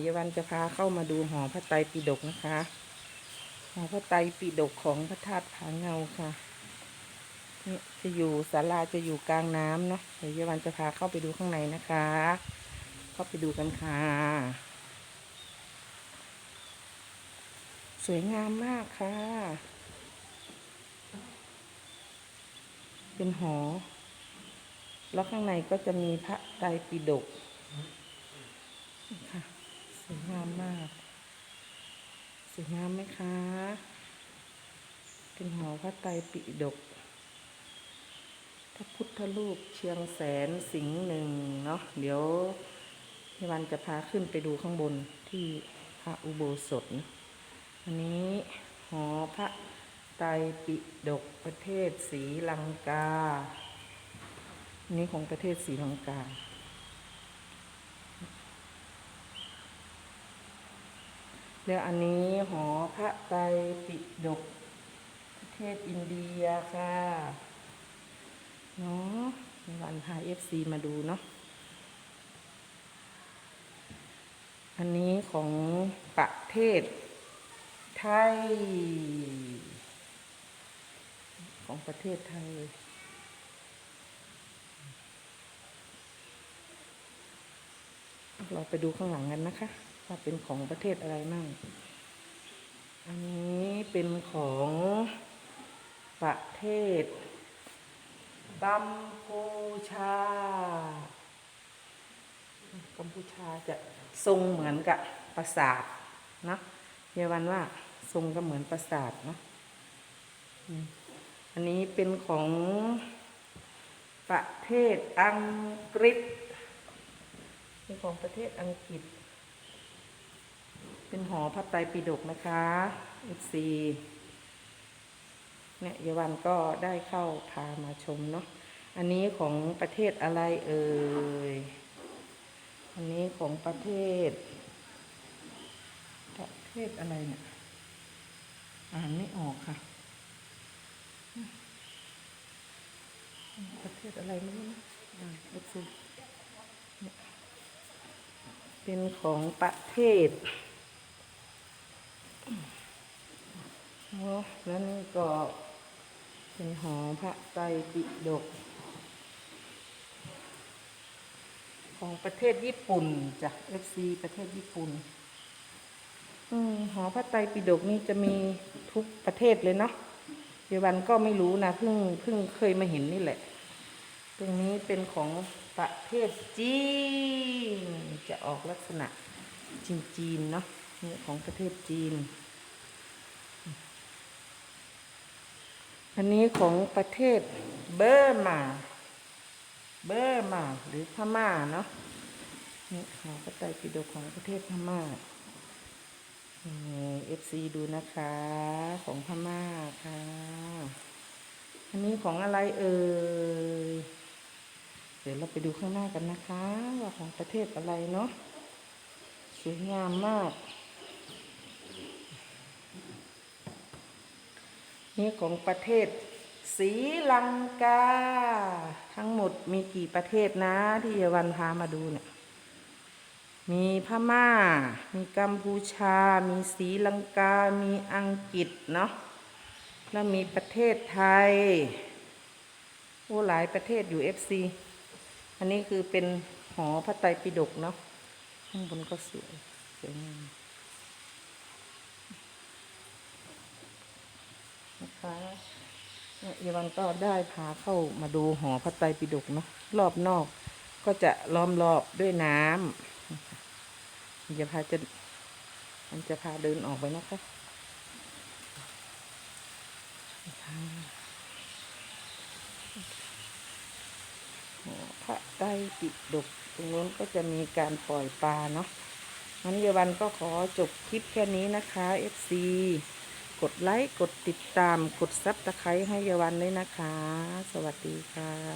เยาวันจะพาเข้ามาดูหอพระไตรปิฎกนะคะหอพระไตรปิฎกของพระธาตุผาเงาค่ะนี่จะอยู่ศาลาจะอยู่กลางน้ำเนาะเดี๋ยวยาวันจะพาเข้าไปดูข้างในนะคะ เข้าไปดูกันค่ะ สวยงามมากค่ะ เป็นหอ แล้วข้างในก็จะมีพระไตรปิฎกค่ะ วยงามมาก สวยงามไหมคะ เป็นหอพระไตรปิฎกพระพุทธรูปเชียงแสนสิงห์หนึ่งเนาะ เดี๋ยวพี่วันจะพาขึ้นไปดูข้างบนที่พระอุโบสถ อันนี้หอพระไตรปิฎกประเทศศรีลังกาอันนี้ของประเทศศรีลังกา แล้วอันนี้หอพระไตรปิฎกประเทศอินเดียค่ะเนาะวันพาเอฟซีมาดูเนาะอันนี้ของประเทศไทย ของประเทศไทยเราไปดูข้างหลังกันนะคะ ว่าเป็นของประเทศอะไรมั่ง อันนี้เป็นของประเทศกัมพูชา กัมพูชาจะทรงเหมือนกับปราสาทนะเยาวันว่าทรงก็เหมือนปราสาทเนาะอันนี้เป็นของประเทศอังกฤษเป็นของประเทศอังกฤษ เป็นหอพระไตรปิฎกนะคะ FC เนี่ยเยาวันก็ได้เข้าพามาชมเนาะ อันนี้ของประเทศอะไรเอ่ย อันนี้ของประเทศ ประเทศอะไรเนี่ย อ่านไม่ออกค่ะ ประเทศอะไรไม่รู้นะอ่านเอฟซีเป็นของประเทศโอ้ แล้วนี่ก็เป็นหอพระไตรปิฎกของประเทศญี่ปุ่นจ้ะ FC ประเทศญี่ปุ่น อืมหอพระไตรปิฎกนี่จะมีทุกประเทศเลยเนาะเยวันก็ไม่รู้นะเพิ่งเพิ่งเคยมาเห็นนี่แหละ ตรงนี้เป็นของประเทศจีน จะออกลักษณะจีนจีนๆเนาะนี่ของประเทศจีน อันนี้ของประเทศเบอร์มา เบอร์มา หรือพม่าเนาะนี่หอพระไตรปิฎกของประเทศพม่าเอฟซีดูนะคะ ของพม่าค่ะ อันนี้ของอะไรเอ่ย เดี๋ยวเราไปดูข้างหน้ากันนะคะ ว่าของประเทศอะไรเนาะสวยงามมาก นี่ของประเทศศรีลังกา ทั้งหมดมีกี่ประเทศนะที่เยาวันพามาดูเนี่ย มีพม่า มีกัมพูชา มีศรีลังกา มีอังกฤษเนาะ แล้วมีประเทศไทย โอ้หลายประเทศอยู่ FC อันนี้คือเป็นหอพระไตรปิฎกเนาะ ข้างบนก็สวยสวยงาม นะคะเนี่ยาวันก็ได้พาเข้ามาดูหอพระไตรปิฎกเนาะรอบนอกก็จะล้อมรอบด้วยน้ำมันจะพาจะมันจะพาเดินออกไปนะคะหอพระไตรปิฎกตรงนู้นก็จะมีการปล่อยปลาเนาะงั้นเยาวันก็ขอจบคลิปแค่นี้นะคะ FC กดไลค์ กดติดตาม กดซับตะไคร้ให้เยาวันด้วยนะคะ สวัสดีค่ะ